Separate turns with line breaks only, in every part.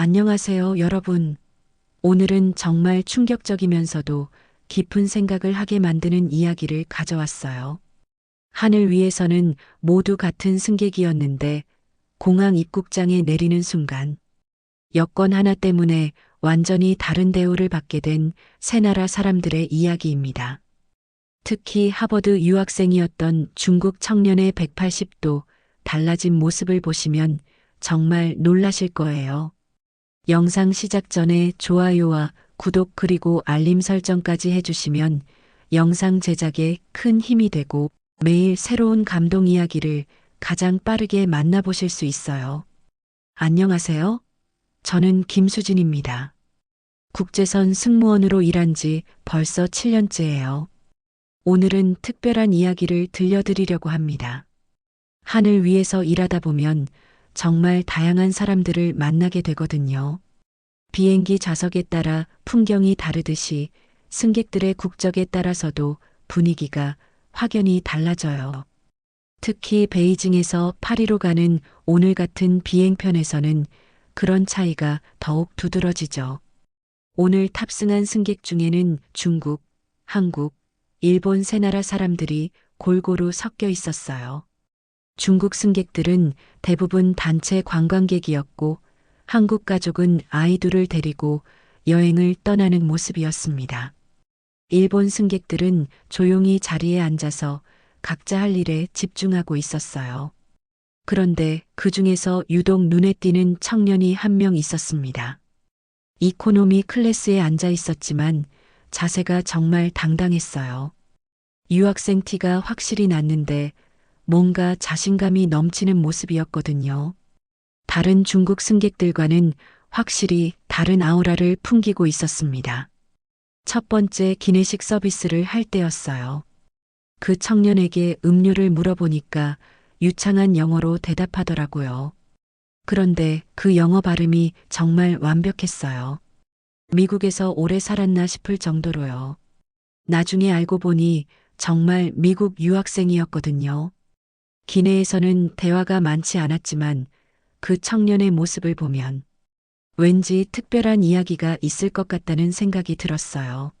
안녕하세요, 여러분. 오늘은 정말 충격적이면서도 깊은 생각을 하게 만드는 이야기를 가져왔어요. 하늘 위에서는 모두 같은 승객이었는데 공항 입국장에 내리는 순간 여권 하나 때문에 완전히 다른 대우를 받게 된새 나라 사람들의 이야기입니다. 특히 하버드 유학생이었던 중국 청년의 180도 달라진 모습을 보시면 정말 놀라실 거예요. 영상 시작 전에 좋아요와 구독 그리고 알림 설정까지 해주시면 영상 제작에 큰 힘이 되고 매일 새로운 감동 이야기를 가장 빠르게 만나보실 수 있어요. 안녕하세요. 저는 김수진입니다. 국제선 승무원으로 일한 지 벌써 7년째예요. 오늘은 특별한 이야기를 들려드리려고 합니다. 하늘 위에서 일하다 보면 정말 다양한 사람들을 만나게 되거든요. 비행기 좌석에 따라 풍경이 다르듯이 승객들의 국적에 따라서도 분위기가 확연히 달라져요. 특히 베이징에서 파리로 가는 오늘 같은 비행편에서는 그런 차이가 더욱 두드러지죠. 오늘 탑승한 승객 중에는 중국, 한국, 일본 세 나라 사람들이 골고루 섞여 있었어요. 중국 승객들은 대부분 단체 관광객이었고 한국 가족은 아이들을 데리고 여행을 떠나는 모습이었습니다. 일본 승객들은 조용히 자리에 앉아서 각자 할 일에 집중하고 있었어요. 그런데 그 중에서 유독 눈에 띄는 청년이 한 명 있었습니다. 이코노미 클래스에 앉아 있었지만 자세가 정말 당당했어요. 유학생 티가 확실히 났는데 뭔가 자신감이 넘치는 모습이었거든요. 다른 중국 승객들과는 확실히 다른 아우라를 풍기고 있었습니다. 첫 번째 기내식 서비스를 할 때였어요. 그 청년에게 음료를 물어보니까 유창한 영어로 대답하더라고요. 그런데 그 영어 발음이 정말 완벽했어요. 미국에서 오래 살았나 싶을 정도로요. 나중에 알고 보니 정말 미국 유학생이었거든요. 기내에서는 대화가 많지 않았지만 그 청년의 모습을 보면 왠지 특별한 이야기가 있을 것 같다는 생각이 들었어요.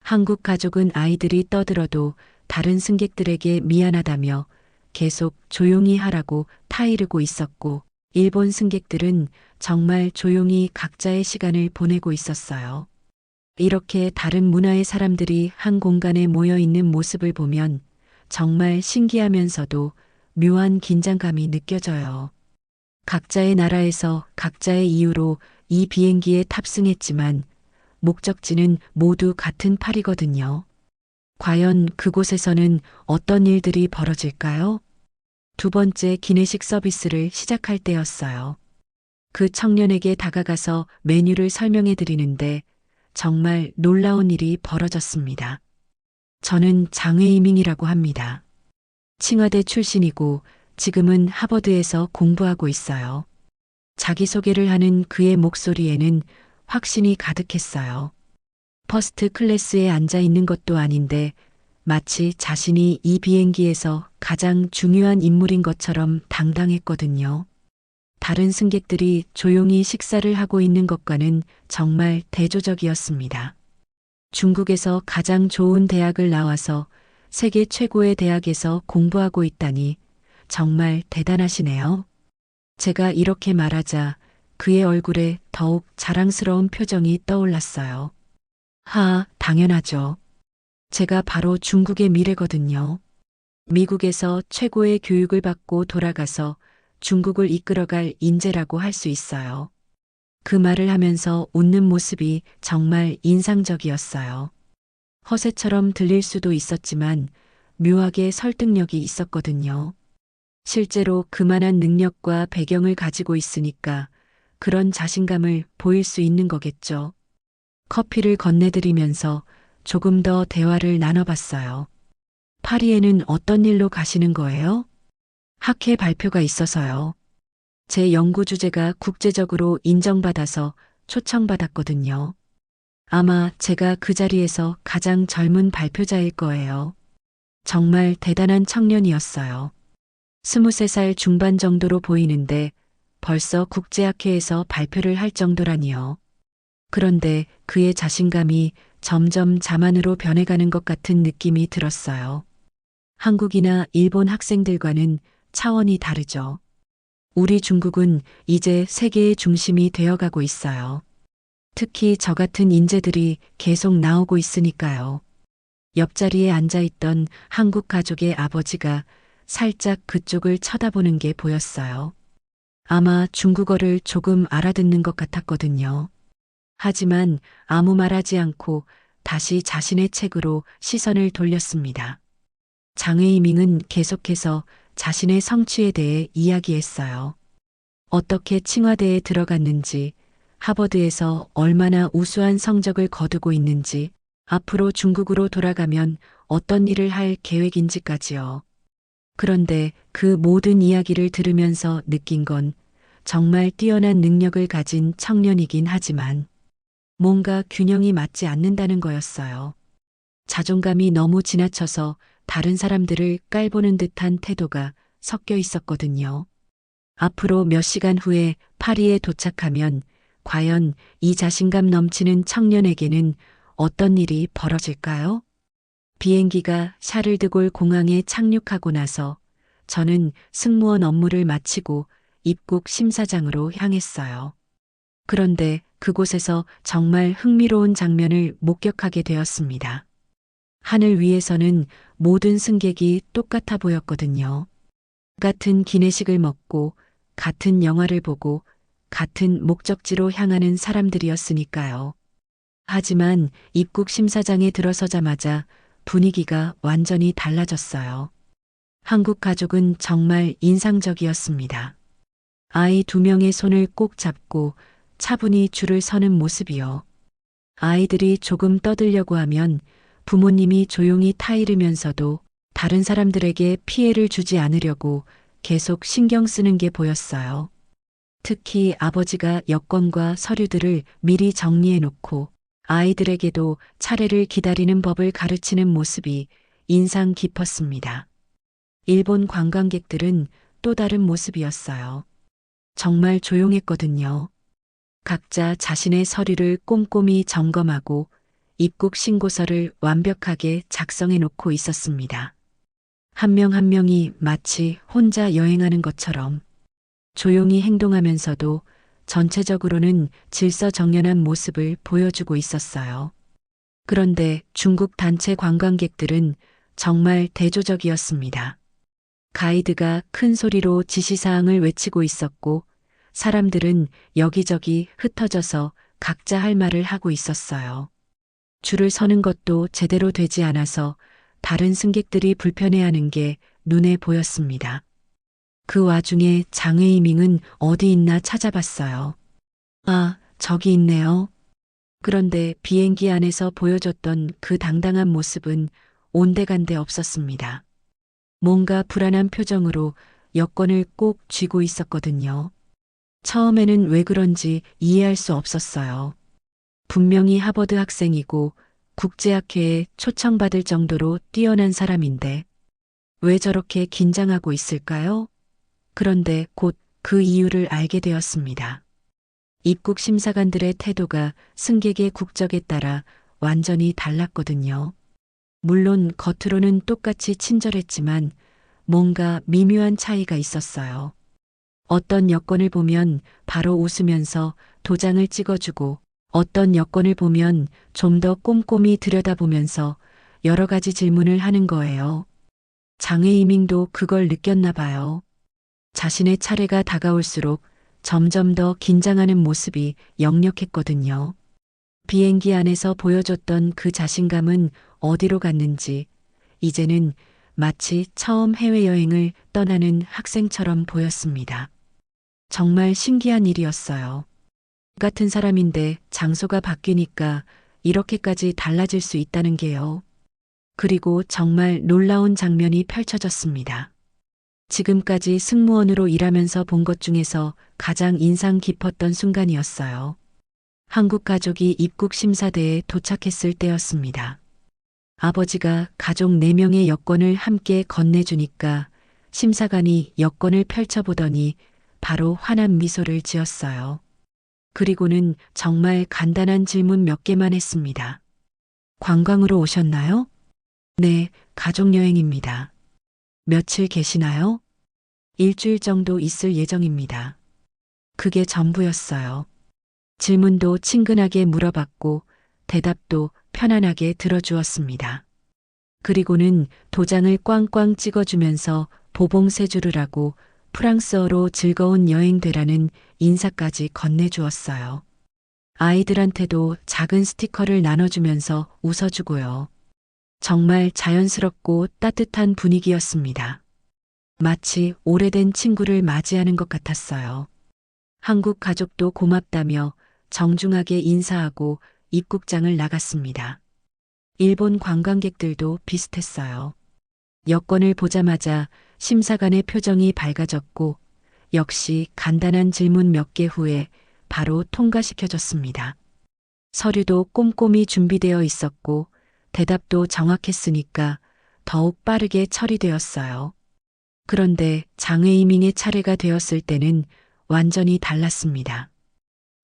한국 가족은 아이들이 떠들어도 다른 승객들에게 미안하다며 계속 조용히 하라고 타이르고 있었고 일본 승객들은 정말 조용히 각자의 시간을 보내고 있었어요. 이렇게 다른 문화의 사람들이 한 공간에 모여 있는 모습을 보면 정말 신기하면서도 묘한 긴장감이 느껴져요. 각자의 나라에서 각자의 이유로 이 비행기에 탑승했지만 목적지는 모두 같은 파리거든요. 과연 그곳에서는 어떤 일들이 벌어질까요? 두 번째 기내식 서비스를 시작할 때였어요. 그 청년에게 다가가서 메뉴를 설명해 드리는데 정말 놀라운 일이 벌어졌습니다. 저는 장외이밍이라고 합니다. 칭화대 출신이고 지금은 하버드에서 공부하고 있어요. 자기소개를 하는 그의 목소리에는 확신이 가득했어요. 퍼스트 클래스에 앉아 있는 것도 아닌데 마치 자신이 이 비행기에서 가장 중요한 인물인 것처럼 당당했거든요. 다른 승객들이 조용히 식사를 하고 있는 것과는 정말 대조적이었습니다. 중국에서 가장 좋은 대학을 나와서 세계 최고의 대학에서 공부하고 있다니 정말 대단하시네요. 제가 이렇게 말하자 그의 얼굴에 더욱 자랑스러운 표정이 떠올랐어요. 하, 당연하죠. 제가 바로 중국의 미래거든요. 미국에서 최고의 교육을 받고 돌아가서 중국을 이끌어갈 인재라고 할 수 있어요. 그 말을 하면서 웃는 모습이 정말 인상적이었어요. 허세처럼 들릴 수도 있었지만 묘하게 설득력이 있었거든요. 실제로 그만한 능력과 배경을 가지고 있으니까 그런 자신감을 보일 수 있는 거겠죠. 커피를 건네드리면서 조금 더 대화를 나눠봤어요. 파리에는 어떤 일로 가시는 거예요? 학회 발표가 있어서요. 제 연구 주제가 국제적으로 인정받아서 초청받았거든요. 아마 제가 그 자리에서 가장 젊은 발표자일 거예요. 정말 대단한 청년이었어요. 23살 중반 정도로 보이는데 벌써 국제학회에서 발표를 할 정도라니요. 그런데 그의 자신감이 점점 자만으로 변해가는 것 같은 느낌이 들었어요. 한국이나 일본 학생들과는 차원이 다르죠. 우리 중국은 이제 세계의 중심이 되어가고 있어요. 특히 저 같은 인재들이 계속 나오고 있으니까요. 옆자리에 앉아있던 한국 가족의 아버지가 살짝 그쪽을 쳐다보는 게 보였어요. 아마 중국어를 조금 알아듣는 것 같았거든요. 하지만 아무 말 하지 않고 다시 자신의 책으로 시선을 돌렸습니다. 장외이밍은 계속해서 자신의 성취에 대해 이야기했어요. 어떻게 칭화대에 들어갔는지, 하버드에서 얼마나 우수한 성적을 거두고 있는지, 앞으로 중국으로 돌아가면 어떤 일을 할 계획인지까지요. 그런데 그 모든 이야기를 들으면서 느낀 건 정말 뛰어난 능력을 가진 청년이긴 하지만 뭔가 균형이 맞지 않는다는 거였어요. 자존감이 너무 지나쳐서 다른 사람들을 깔보는 듯한 태도가 섞여 있었거든요. 앞으로 몇 시간 후에 파리에 도착하면 과연 이 자신감 넘치는 청년에게는 어떤 일이 벌어질까요? 비행기가 샤를드골 공항에 착륙하고 나서 저는 승무원 업무를 마치고 입국 심사장으로 향했어요. 그런데 그곳에서 정말 흥미로운 장면을 목격하게 되었습니다. 하늘 위에서는 모든 승객이 똑같아 보였거든요. 같은 기내식을 먹고 같은 영화를 보고 같은 목적지로 향하는 사람들이었으니까요. 하지만 입국 심사장에 들어서자마자 분위기가 완전히 달라졌어요. 한국 가족은 정말 인상적이었습니다. 아이 두 명의 손을 꼭 잡고 차분히 줄을 서는 모습이요. 아이들이 조금 떠들려고 하면 부모님이 조용히 타이르면서도 다른 사람들에게 피해를 주지 않으려고 계속 신경 쓰는 게 보였어요. 특히 아버지가 여권과 서류들을 미리 정리해 놓고 아이들에게도 차례를 기다리는 법을 가르치는 모습이 인상 깊었습니다. 일본 관광객들은 또 다른 모습이었어요. 정말 조용했거든요. 각자 자신의 서류를 꼼꼼히 점검하고 입국 신고서를 완벽하게 작성해 놓고 있었습니다. 한 명한 명이 마치 혼자 여행하는 것처럼 조용히 행동하면서도 전체적으로는 질서 정연한 모습을 보여주고 있었어요. 그런데 중국 단체 관광객들은 정말 대조적이었습니다. 가이드가 큰 소리로 지시사항을 외치고 있었고 사람들은 여기저기 흩어져서 각자 할 말을 하고 있었어요. 줄을 서는 것도 제대로 되지 않아서 다른 승객들이 불편해하는 게 눈에 보였습니다. 그 와중에 장외이밍은 어디 있나 찾아봤어요. 아, 저기 있네요. 그런데 비행기 안에서 보여줬던 그 당당한 모습은 온데간데 없었습니다. 뭔가 불안한 표정으로 여권을 꼭 쥐고 있었거든요. 처음에는 왜 그런지 이해할 수 없었어요. 분명히 하버드 학생이고 국제학회에 초청받을 정도로 뛰어난 사람인데 왜 저렇게 긴장하고 있을까요? 그런데 곧 그 이유를 알게 되었습니다. 입국 심사관들의 태도가 승객의 국적에 따라 완전히 달랐거든요. 물론 겉으로는 똑같이 친절했지만 뭔가 미묘한 차이가 있었어요. 어떤 여권을 보면 바로 웃으면서 도장을 찍어주고 어떤 여권을 보면 좀 더 꼼꼼히 들여다보면서 여러 가지 질문을 하는 거예요. 장애 이밍도 그걸 느꼈나 봐요. 자신의 차례가 다가올수록 점점 더 긴장하는 모습이 역력했거든요. 비행기 안에서 보여줬던 그 자신감은 어디로 갔는지 이제는 마치 처음 해외여행을 떠나는 학생처럼 보였습니다. 정말 신기한 일이었어요. 같은 사람인데 장소가 바뀌니까 이렇게까지 달라질 수 있다는 게요. 그리고 정말 놀라운 장면이 펼쳐졌습니다. 지금까지 승무원으로 일하면서 본 것 중에서 가장 인상 깊었던 순간이었어요. 한국 가족이 입국 심사대에 도착했을 때였습니다. 아버지가 가족 4명의 여권을 함께 건네주니까 심사관이 여권을 펼쳐보더니 바로 환한 미소를 지었어요. 그리고는 정말 간단한 질문 몇 개만 했습니다. 관광으로 오셨나요? 네, 가족여행입니다. 며칠 계시나요? 일주일 정도 있을 예정입니다. 그게 전부였어요. 질문도 친근하게 물어봤고 대답도 편안하게 들어주었습니다. 그리고는 도장을 꽝꽝 찍어주면서 보봉세주르라고 프랑스어로 즐거운 여행 되라는 인사까지 건네주었어요. 아이들한테도 작은 스티커를 나눠주면서 웃어주고요. 정말 자연스럽고 따뜻한 분위기였습니다. 마치 오래된 친구를 맞이하는 것 같았어요. 한국 가족도 고맙다며 정중하게 인사하고 입국장을 나갔습니다. 일본 관광객들도 비슷했어요. 여권을 보자마자 심사관의 표정이 밝아졌고 역시 간단한 질문 몇 개 후에 바로 통과시켜줬습니다. 서류도 꼼꼼히 준비되어 있었고 대답도 정확했으니까 더욱 빠르게 처리되었어요. 그런데 장외이밍의 차례가 되었을 때는 완전히 달랐습니다.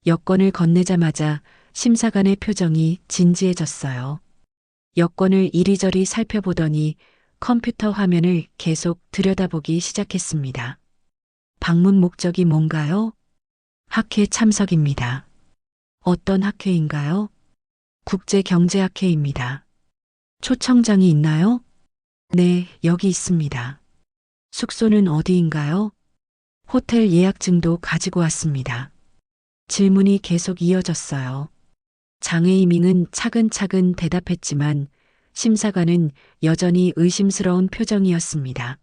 여권을 건네자마자 심사관의 표정이 진지해졌어요. 여권을 이리저리 살펴보더니 컴퓨터 화면을 계속 들여다보기 시작했습니다. 방문 목적이 뭔가요? 학회 참석입니다. 어떤 학회인가요? 국제경제학회입니다. 초청장이 있나요? 네, 여기 있습니다. 숙소는 어디인가요? 호텔 예약증도 가지고 왔습니다. 질문이 계속 이어졌어요. 장애이밍은 차근차근 대답했지만 심사관은 여전히 의심스러운 표정이었습니다.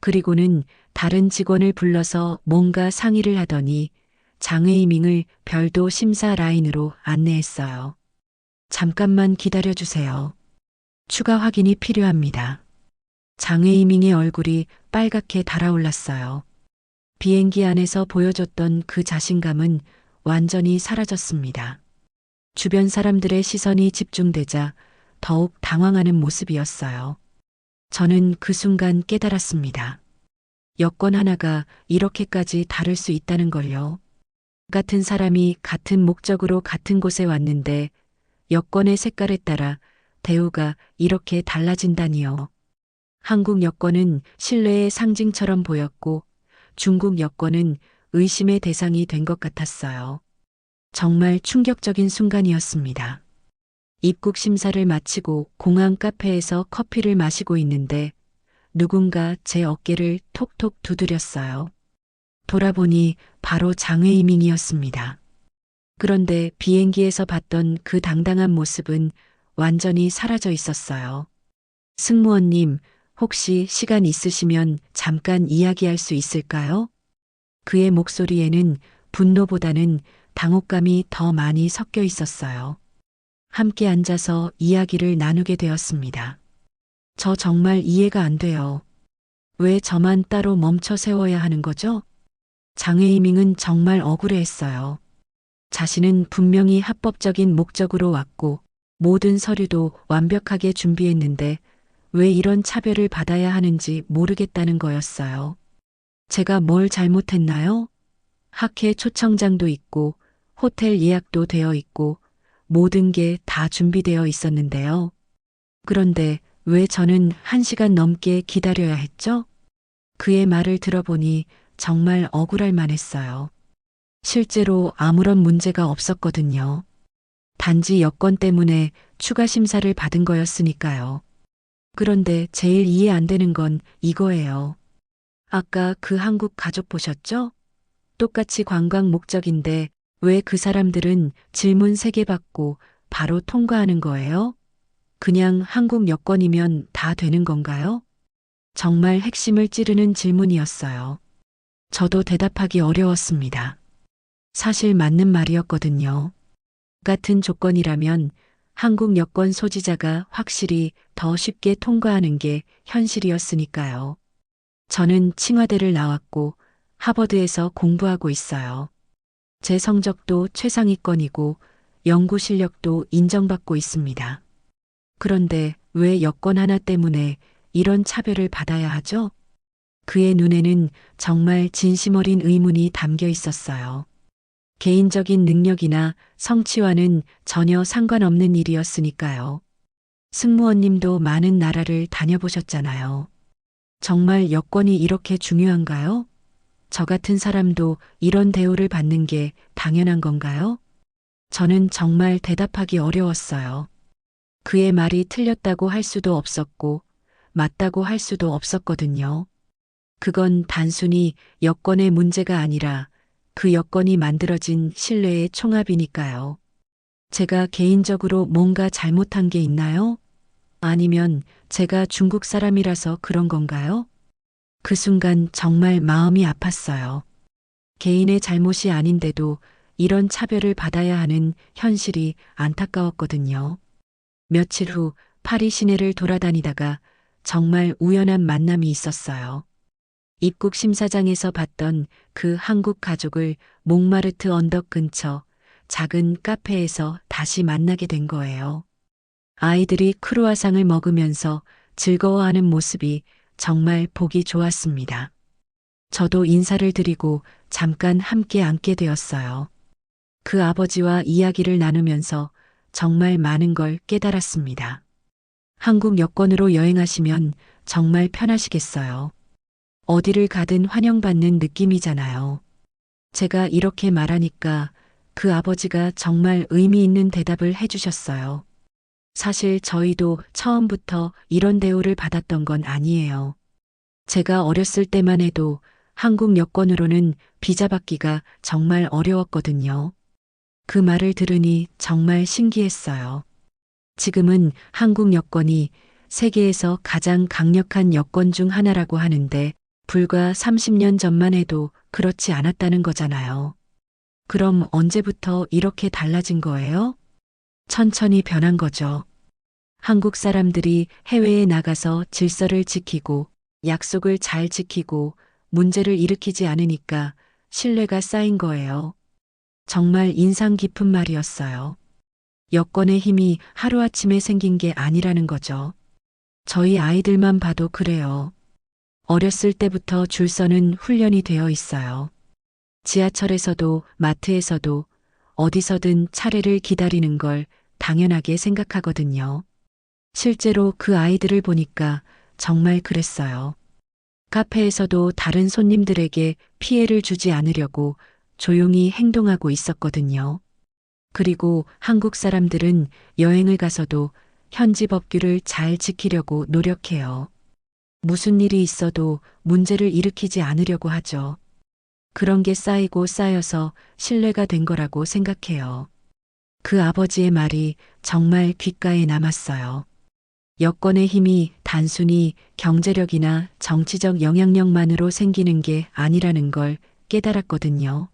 그리고는 다른 직원을 불러서 뭔가 상의를 하더니 장애이밍을 별도 심사 라인으로 안내했어요. 잠깐만 기다려 주세요. 추가 확인이 필요합니다. 장애이밍의 얼굴이 빨갛게 달아올랐어요. 비행기 안에서 보여줬던 그 자신감은 완전히 사라졌습니다. 주변 사람들의 시선이 집중되자 더욱 당황하는 모습이었어요. 저는 그 순간 깨달았습니다. 여권 하나가 이렇게까지 다를 수 있다는 걸요. 같은 사람이 같은 목적으로 같은 곳에 왔는데 여권의 색깔에 따라 대우가 이렇게 달라진다니요. 한국 여권은 신뢰의 상징처럼 보였고 중국 여권은 의심의 대상이 된 것 같았어요. 정말 충격적인 순간이었습니다. 입국 심사를 마치고 공항 카페에서 커피를 마시고 있는데 누군가 제 어깨를 톡톡 두드렸어요. 돌아보니 바로 장외이밍이었습니다. 그런데 비행기에서 봤던 그 당당한 모습은 완전히 사라져 있었어요. 승무원님, 혹시 시간 있으시면 잠깐 이야기할 수 있을까요? 그의 목소리에는 분노보다는 당혹감이 더 많이 섞여 있었어요. 함께 앉아서 이야기를 나누게 되었습니다. 저 정말 이해가 안 돼요. 왜 저만 따로 멈춰 세워야 하는 거죠? 장애이밍은 정말 억울해했어요. 자신은 분명히 합법적인 목적으로 왔고 모든 서류도 완벽하게 준비했는데 왜 이런 차별을 받아야 하는지 모르겠다는 거였어요. 제가 뭘 잘못했나요? 학회 초청장도 있고 호텔 예약도 되어 있고 모든 게 다 준비되어 있었는데요. 그런데 왜 저는 한 시간 넘게 기다려야 했죠? 그의 말을 들어보니 정말 억울할 만했어요. 실제로 아무런 문제가 없었거든요. 단지 여건 때문에 추가 심사를 받은 거였으니까요. 그런데 제일 이해 안 되는 건 이거예요. 아까 그 한국 가족 보셨죠? 똑같이 관광 목적인데 왜 그 사람들은 질문 3개 받고 바로 통과하는 거예요? 그냥 한국 여권이면 다 되는 건가요? 정말 핵심을 찌르는 질문이었어요. 저도 대답하기 어려웠습니다. 사실 맞는 말이었거든요. 같은 조건이라면 한국 여권 소지자가 확실히 더 쉽게 통과하는 게 현실이었으니까요. 저는 칭화대를 나왔고 하버드에서 공부하고 있어요. 제 성적도 최상위권이고 연구 실력도 인정받고 있습니다. 그런데 왜 여권 하나 때문에 이런 차별을 받아야 하죠? 그의 눈에는 정말 진심 어린 의문이 담겨 있었어요. 개인적인 능력이나 성취와는 전혀 상관없는 일이었으니까요. 승무원님도 많은 나라를 다녀보셨잖아요. 정말 여권이 이렇게 중요한가요? 저 같은 사람도 이런 대우를 받는 게 당연한 건가요? 저는 정말 대답하기 어려웠어요. 그의 말이 틀렸다고 할 수도 없었고, 맞다고 할 수도 없었거든요. 그건 단순히 여건의 문제가 아니라 그 여건이 만들어진 신뢰의 총합이니까요. 제가 개인적으로 뭔가 잘못한 게 있나요? 아니면 제가 중국 사람이라서 그런 건가요? 그 순간 정말 마음이 아팠어요. 개인의 잘못이 아닌데도 이런 차별을 받아야 하는 현실이 안타까웠거든요. 며칠 후 파리 시내를 돌아다니다가 정말 우연한 만남이 있었어요. 입국 심사장에서 봤던 그 한국 가족을 몽마르트 언덕 근처 작은 카페에서 다시 만나게 된 거예요. 아이들이 크루아상을 먹으면서 즐거워하는 모습이 정말 보기 좋았습니다. 저도 인사를 드리고 잠깐 함께 앉게 되었어요. 그 아버지와 이야기를 나누면서 정말 많은 걸 깨달았습니다. 한국 여권으로 여행하시면 정말 편하시겠어요. 어디를 가든 환영받는 느낌이잖아요. 제가 이렇게 말하니까 그 아버지가 정말 의미 있는 대답을 해주셨어요. 사실 저희도 처음부터 이런 대우를 받았던 건 아니에요. 제가 어렸을 때만 해도 한국 여권으로는 비자 받기가 정말 어려웠거든요. 그 말을 들으니 정말 신기했어요. 지금은 한국 여권이 세계에서 가장 강력한 여권 중 하나라고 하는데 불과 30년 전만 해도 그렇지 않았다는 거잖아요. 그럼 언제부터 이렇게 달라진 거예요? 천천히 변한 거죠. 한국 사람들이 해외에 나가서 질서를 지키고 약속을 잘 지키고 문제를 일으키지 않으니까 신뢰가 쌓인 거예요. 정말 인상 깊은 말이었어요. 여권의 힘이 하루아침에 생긴 게 아니라는 거죠. 저희 아이들만 봐도 그래요. 어렸을 때부터 줄 서는 훈련이 되어 있어요. 지하철에서도 마트에서도 어디서든 차례를 기다리는 걸 당연하게 생각하거든요. 실제로 그 아이들을 보니까 정말 그랬어요. 카페에서도 다른 손님들에게 피해를 주지 않으려고 조용히 행동하고 있었거든요. 그리고 한국 사람들은 여행을 가서도 현지 법규를 잘 지키려고 노력해요. 무슨 일이 있어도 문제를 일으키지 않으려고 하죠. 그런 게 쌓이고 쌓여서 신뢰가 된 거라고 생각해요. 그 아버지의 말이 정말 귓가에 남았어요. 여권의 힘이 단순히 경제력이나 정치적 영향력만으로 생기는 게 아니라는 걸 깨달았거든요.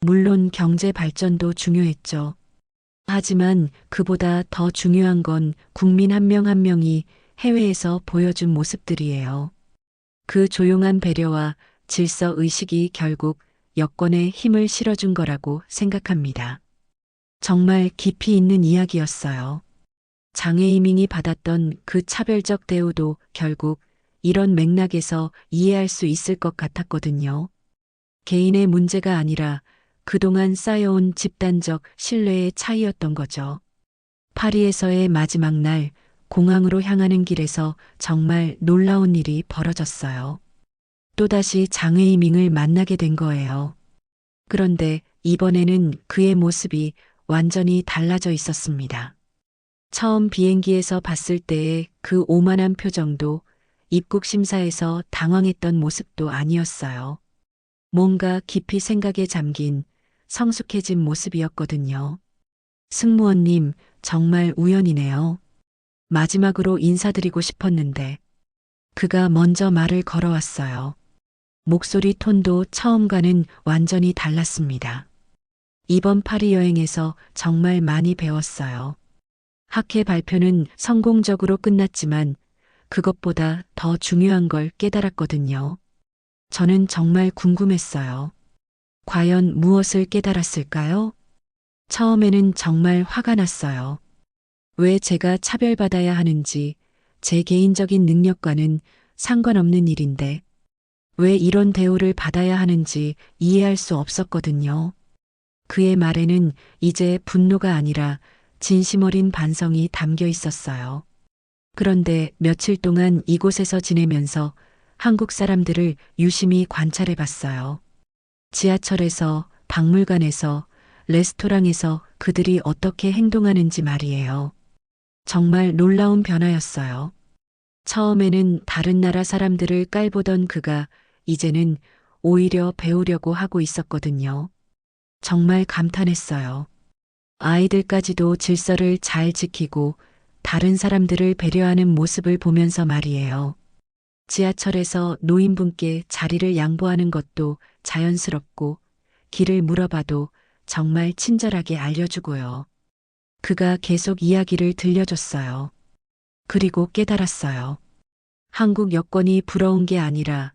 물론 경제 발전도 중요했죠. 하지만 그보다 더 중요한 건 국민 한 명한 명이 해외에서 보여준 모습들이에요. 그 조용한 배려와 질서 의식이 결국 여권에 힘을 실어준 거라고 생각합니다. 정말 깊이 있는 이야기였어요. 장애이민이 받았던 그 차별적 대우도 결국 이런 맥락에서 이해할 수 있을 것 같았거든요. 개인의 문제가 아니라 그동안 쌓여온 집단적 신뢰의 차이였던 거죠. 파리에서의 마지막 날 공항으로 향하는 길에서 정말 놀라운 일이 벌어졌어요. 또다시 장애이밍을 만나게 된 거예요. 그런데 이번에는 그의 모습이 완전히 달라져 있었습니다. 처음 비행기에서 봤을 때의 그 오만한 표정도 입국 심사에서 당황했던 모습도 아니었어요. 뭔가 깊이 생각에 잠긴 성숙해진 모습이었거든요. 승무원님, 정말 우연이네요. 마지막으로 인사드리고 싶었는데, 그가 먼저 말을 걸어왔어요. 목소리 톤도 처음과는 완전히 달랐습니다. 이번 파리 여행에서 정말 많이 배웠어요. 학회 발표는 성공적으로 끝났지만 그것보다 더 중요한 걸 깨달았거든요. 저는 정말 궁금했어요. 과연 무엇을 깨달았을까요? 처음에는 정말 화가 났어요. 왜 제가 차별받아야 하는지 제 개인적인 능력과는 상관없는 일인데 왜 이런 대우를 받아야 하는지 이해할 수 없었거든요. 그의 말에는 이제 분노가 아니라 진심 어린 반성이 담겨 있었어요. 그런데 며칠 동안 이곳에서 지내면서 한국 사람들을 유심히 관찰해 봤어요. 지하철에서, 박물관에서, 레스토랑에서 그들이 어떻게 행동하는지 말이에요. 정말 놀라운 변화였어요. 처음에는 다른 나라 사람들을 깔보던 그가 이제는 오히려 배우려고 하고 있었거든요. 정말 감탄했어요. 아이들까지도 질서를 잘 지키고 다른 사람들을 배려하는 모습을 보면서 말이에요. 지하철에서 노인분께 자리를 양보하는 것도 자연스럽고 길을 물어봐도 정말 친절하게 알려주고요. 그가 계속 이야기를 들려줬어요. 그리고 깨달았어요. 한국 여권이 부러운 게 아니라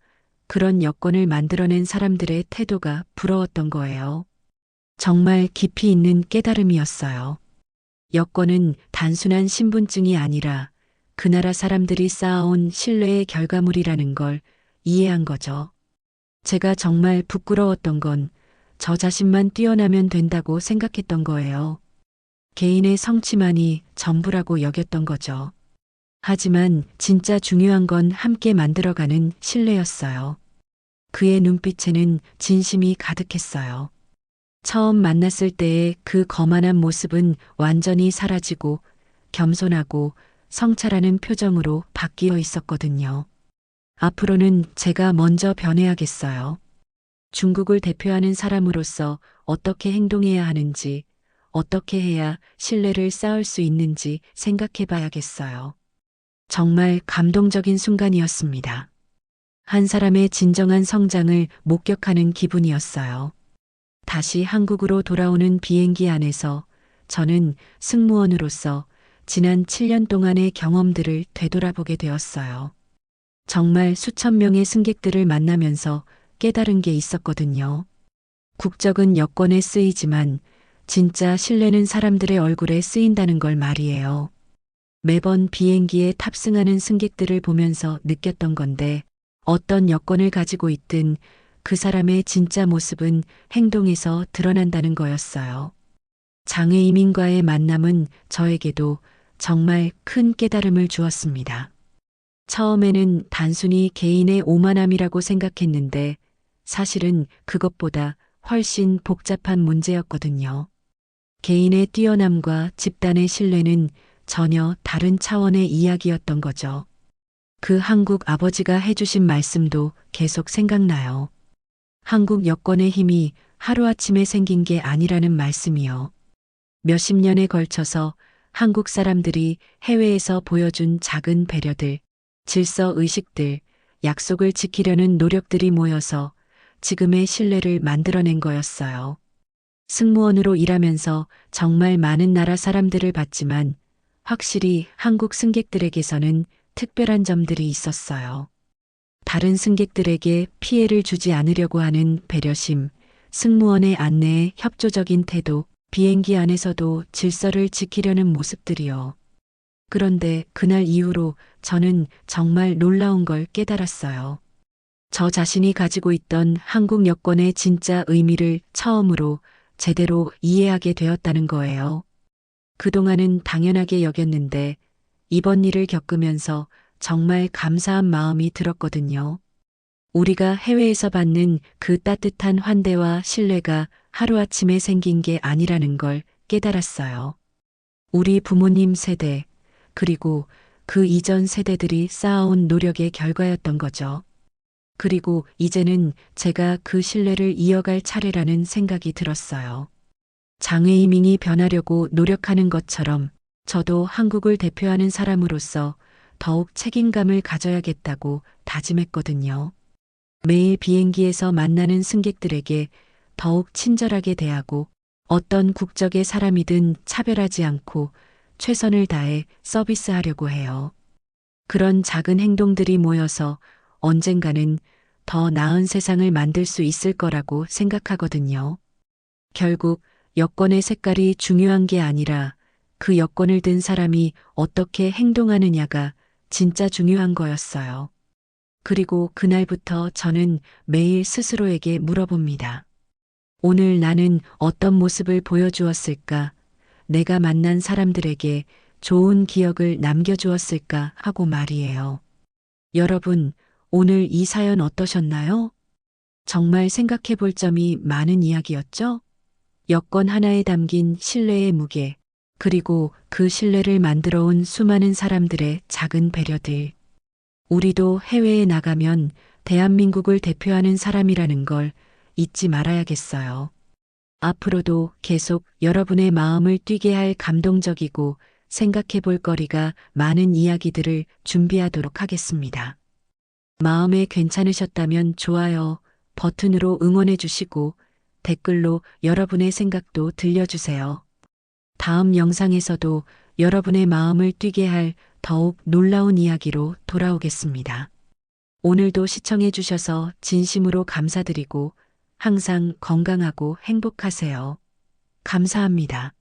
그런 여권을 만들어낸 사람들의 태도가 부러웠던 거예요. 정말 깊이 있는 깨달음이었어요. 여권은 단순한 신분증이 아니라 그 나라 사람들이 쌓아온 신뢰의 결과물이라는 걸 이해한 거죠. 제가 정말 부끄러웠던 건 저 자신만 뛰어나면 된다고 생각했던 거예요. 개인의 성취만이 전부라고 여겼던 거죠. 하지만 진짜 중요한 건 함께 만들어가는 신뢰였어요. 그의 눈빛에는 진심이 가득했어요. 처음 만났을 때의 그 거만한 모습은 완전히 사라지고 겸손하고 성찰하는 표정으로 바뀌어 있었거든요. 앞으로는 제가 먼저 변해야겠어요. 중국을 대표하는 사람으로서 어떻게 행동해야 하는지, 어떻게 해야 신뢰를 쌓을 수 있는지 생각해 봐야겠어요. 정말 감동적인 순간이었습니다. 한 사람의 진정한 성장을 목격하는 기분이었어요. 다시 한국으로 돌아오는 비행기 안에서 저는 승무원으로서 지난 7년 동안의 경험들을 되돌아보게 되었어요. 정말 수천 명의 승객들을 만나면서 깨달은 게 있었거든요. 국적은 여권에 쓰이지만 진짜 신뢰는 사람들의 얼굴에 쓰인다는 걸 말이에요. 매번 비행기에 탑승하는 승객들을 보면서 느꼈던 건데 어떤 여권을 가지고 있든 그 사람의 진짜 모습은 행동에서 드러난다는 거였어요. 장애이민과의 만남은 저에게도 정말 큰 깨달음을 주었습니다. 처음에는 단순히 개인의 오만함이라고 생각했는데 사실은 그것보다 훨씬 복잡한 문제였거든요. 개인의 뛰어남과 집단의 신뢰는 전혀 다른 차원의 이야기였던 거죠. 그 한국 아버지가 해주신 말씀도 계속 생각나요. 한국 여권의 힘이 하루아침에 생긴 게 아니라는 말씀이요. 몇십 년에 걸쳐서 한국 사람들이 해외에서 보여준 작은 배려들, 질서 의식들, 약속을 지키려는 노력들이 모여서 지금의 신뢰를 만들어낸 거였어요. 승무원으로 일하면서 정말 많은 나라 사람들을 봤지만 확실히 한국 승객들에게서는 특별한 점들이 있었어요. 다른 승객들에게 피해를 주지 않으려고 하는 배려심, 승무원의 안내에 협조적인 태도, 비행기 안에서도 질서를 지키려는 모습들이요. 그런데 그날 이후로 저는 정말 놀라운 걸 깨달았어요. 저 자신이 가지고 있던 한국 여권의 진짜 의미를 처음으로 제대로 이해하게 되었다는 거예요. 그동안은 당연하게 여겼는데 이번 일을 겪으면서 정말 감사한 마음이 들었거든요. 우리가 해외에서 받는 그 따뜻한 환대와 신뢰가 하루아침에 생긴 게 아니라는 걸 깨달았어요. 우리 부모님 세대, 그리고 그 이전 세대들이 쌓아온 노력의 결과였던 거죠. 그리고 이제는 제가 그 신뢰를 이어갈 차례라는 생각이 들었어요. 장애이민이 변하려고 노력하는 것처럼 저도 한국을 대표하는 사람으로서 더욱 책임감을 가져야겠다고 다짐했거든요. 매일 비행기에서 만나는 승객들에게 더욱 친절하게 대하고 어떤 국적의 사람이든 차별하지 않고 최선을 다해 서비스하려고 해요. 그런 작은 행동들이 모여서 언젠가는 더 나은 세상을 만들 수 있을 거라고 생각하거든요. 결국 여권의 색깔이 중요한 게 아니라 그 여권을 든 사람이 어떻게 행동하느냐가 진짜 중요한 거였어요. 그리고 그날부터 저는 매일 스스로에게 물어봅니다. 오늘 나는 어떤 모습을 보여주었을까? 내가 만난 사람들에게 좋은 기억을 남겨주었을까 하고 말이에요. 여러분, 오늘 이 사연 어떠셨나요? 정말 생각해 볼 점이 많은 이야기였죠? 여권 하나에 담긴 신뢰의 무게, 그리고 그 신뢰를 만들어 온 수많은 사람들의 작은 배려들. 우리도 해외에 나가면 대한민국을 대표하는 사람이라는 걸 잊지 말아야겠어요. 앞으로도 계속 여러분의 마음을 뛰게 할 감동적이고 생각해 볼 거리가 많은 이야기들을 준비하도록 하겠습니다. 마음에 괜찮으셨다면 좋아요 버튼으로 응원해 주시고 댓글로 여러분의 생각도 들려주세요. 다음 영상에서도 여러분의 마음을 뛰게 할 더욱 놀라운 이야기로 돌아오겠습니다. 오늘도 시청해 주셔서 진심으로 감사드리고 항상 건강하고 행복하세요. 감사합니다.